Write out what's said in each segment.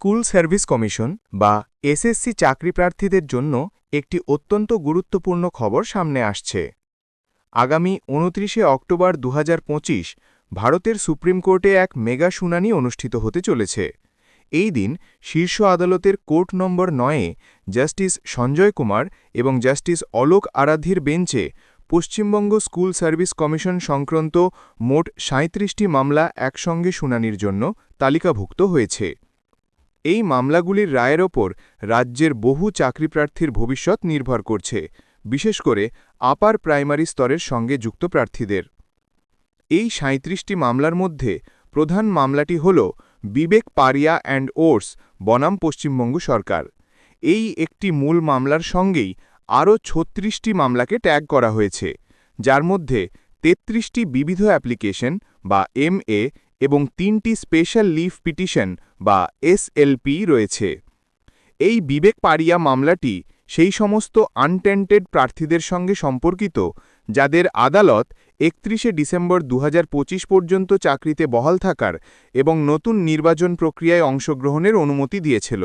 School service commission বা SSC চাকরি প্রার্থীদের জন্য একটি অত্যন্ত গুরুত্বপূর্ণ খবর সামনে আসছে। আগামী উনত্রিশে অক্টোবর দু হাজার পঁচিশ ভারতের সুপ্রিম কোর্টে এক মেগা শুনানি অনুষ্ঠিত হতে চলেছে। এই দিন শীর্ষ আদালতের কোর্ট নম্বর নয়ে জাস্টিস সঞ্জয় কুমার এবং জাস্টিস অলোক আরাধির বেঞ্চে পশ্চিমবঙ্গ স্কুল সার্ভিস কমিশন সংক্রান্ত মোট সাঁত্রিশটি মামলা একসঙ্গে শুনানির জন্য তালিকাভুক্ত হয়েছে। এই মামলাগুলির রায়ের ওপর রাজ্যের বহু চাকরিপ্রার্থীর ভবিষ্যৎ নির্ভর করছে, বিশেষ করে আপার প্রাইমারি স্তরের সঙ্গে যুক্ত প্রার্থীদের। এই সাঁত্রিশটি মামলার মধ্যে প্রধান মামলাটি হল বিবেক পারিয়া অ্যান্ড ওর্স, বনাম পশ্চিমবঙ্গ সরকার। এই একটি মূল মামলার সঙ্গেই আরও ছত্রিশটি মামলাকে ট্যাগ করা হয়েছে, যার মধ্যে তেত্রিশটি বিবিধ অ্যাপ্লিকেশন বা এমএ এবং তিনটি স্পেশাল লিভ পিটিশন বা এসএলপি রয়েছে। এই বিবেক পারিয়া মামলাটি সেই সমস্ত আনটেন্টেড প্রার্থীদের সঙ্গে সম্পর্কিত, যাদের আদালত একত্রিশে ডিসেম্বর দু হাজার পঁচিশ পর্যন্ত চাকরিতে বহাল থাকার এবং নতুন নির্বাচন প্রক্রিয়ায় অংশগ্রহণের অনুমতি দিয়েছিল।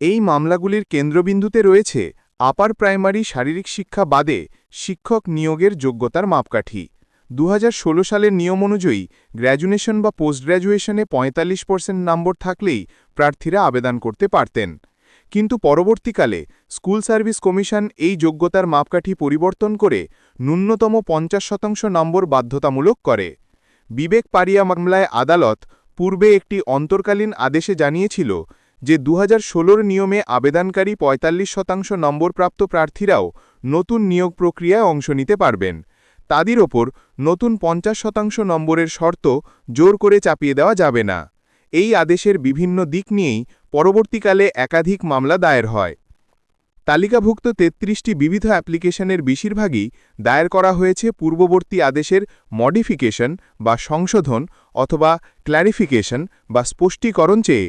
এই মামলাগুলির কেন্দ্রবিন্দুতে রয়েছে আপার প্রাইমারি শারীরিক শিক্ষা বাদে শিক্ষক নিয়োগের যোগ্যতার মাপকাঠি। দু হাজার ষোলো সালের নিয়ম অনুযায়ী গ্র্যাজুয়েশন বা পোস্ট গ্র্যাজুয়েশনে পঁয়তাল্লিশ পার্সেন্ট নম্বর থাকলেই প্রার্থীরা আবেদন করতে পারতেন। কিন্তু পরবর্তীকালে স্কুল সার্ভিস কমিশন এই যোগ্যতার মাপকাঠি পরিবর্তন করে ন্যূনতম পঞ্চাশ শতাংশ নম্বর বাধ্যতামূলক করে। বিবেক পারিয়া মামলায় আদালত পূর্বে একটি অন্তর্কালীন আদেশে জানিয়েছিল যে দু হাজার নিয়মে আবেদনকারী ৪৫ শতাংশ নম্বরপ্রাপ্ত প্রার্থীরাও নতুন নিয়োগ প্রক্রিয়ায় অংশ নিতে পারবেন। তাদের ওপর নতুন পঞ্চাশ শতাংশ নম্বরের শর্ত জোর করে চাপিয়ে দেওয়া যাবে না। এই আদেশের বিভিন্ন দিক নিয়েই পরবর্তীকালে একাধিক মামলা দায়ের হয়। তালিকাভুক্ত তেত্রিশটি বিবিধ অ্যাপ্লিকেশনের বেশিরভাগই দায়ের করা হয়েছে পূর্ববর্তী আদেশের মডিফিকেশন বা সংশোধন অথবা ক্ল্যারিফিকেশন বা স্পষ্টীকরণ চেয়ে।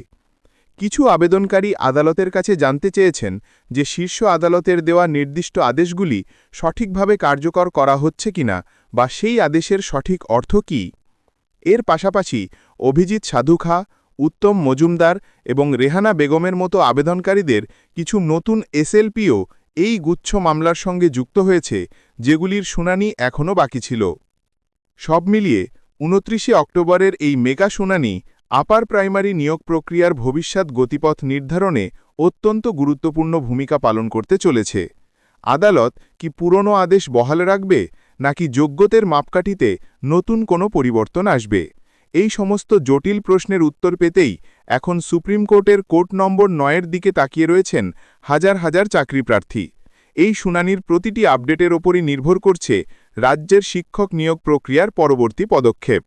কিছু আবেদনকারী আদালতের কাছে জানতে চেয়েছেন যে শীর্ষ আদালতের দেওয়া নির্দিষ্ট আদেশগুলি সঠিকভাবে কার্যকর করা হচ্ছে কিনা বা সেই আদেশের সঠিক অর্থ কী। এর পাশাপাশি অভিজিৎ সাধুখা, উত্তম মজুমদার এবং রেহানা বেগমের মতো আবেদনকারীদের কিছু নতুন এসএলপিও এই গুচ্ছ মামলার সঙ্গে যুক্ত হয়েছে, যেগুলির শুনানি এখনও বাকি ছিল। সব মিলিয়ে উনত্রিশে অক্টোবরের এই মেগা শুনানি আপার প্রাইমারি নিয়োগ প্রক্রিয়ার ভবিষ্যৎ গতিপথ নির্ধারণে অত্যন্ত গুরুত্বপূর্ণ ভূমিকা পালন করতে চলেছে। আদালত কি পুরনো আদেশ বহাল রাখবে, নাকি যোগ্যতের মাপকাঠিতে নতুন কোনো পরিবর্তন আসবে? এই সমস্ত জটিল প্রশ্নের উত্তর পেতেই এখন সুপ্রিম কোর্টের কোর্ট নম্বর নয়ের দিকে তাকিয়ে রয়েছেন হাজার হাজার চাকরি প্রার্থী। এই শুনানির প্রতিটি আপডেটের ওপরই নির্ভর করছে রাজ্যের শিক্ষক নিয়োগ প্রক্রিয়ার পরবর্তী পদক্ষেপ।